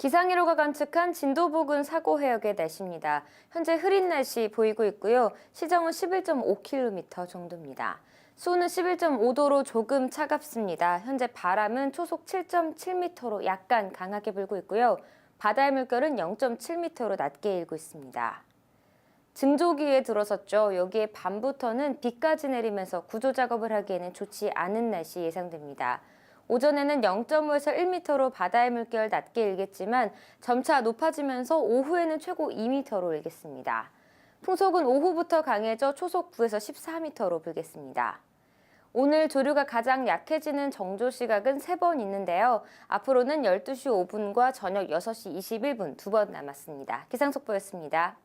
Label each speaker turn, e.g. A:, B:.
A: 기상이로가 관측한 진도 부근 사고 해역의 날씨입니다. 현재 흐린 날씨 보이고 있고요. 시정은 11.5km 정도입니다. 수온은 11.5도로 조금 차갑습니다. 현재 바람은 초속 7.7m로 약간 강하게 불고 있고요. 바다의 물결은 0.7m로 낮게 일고 있습니다. 증조기에 들어섰죠. 여기에 밤부터는 비까지 내리면서 구조 작업을 하기에는 좋지 않은 날씨 예상됩니다. 오전에는 0.5에서 1m로 바다의 물결 낮게 일겠지만 점차 높아지면서 오후에는 최고 2m로 일겠습니다. 풍속은 오후부터 강해져 초속 9에서 14m로 불겠습니다. 오늘 조류가 가장 약해지는 정조 시각은 3번 있는데요. 앞으로는 12시 5분과 저녁 6시 21분 두 번 남았습니다. 기상속보였습니다.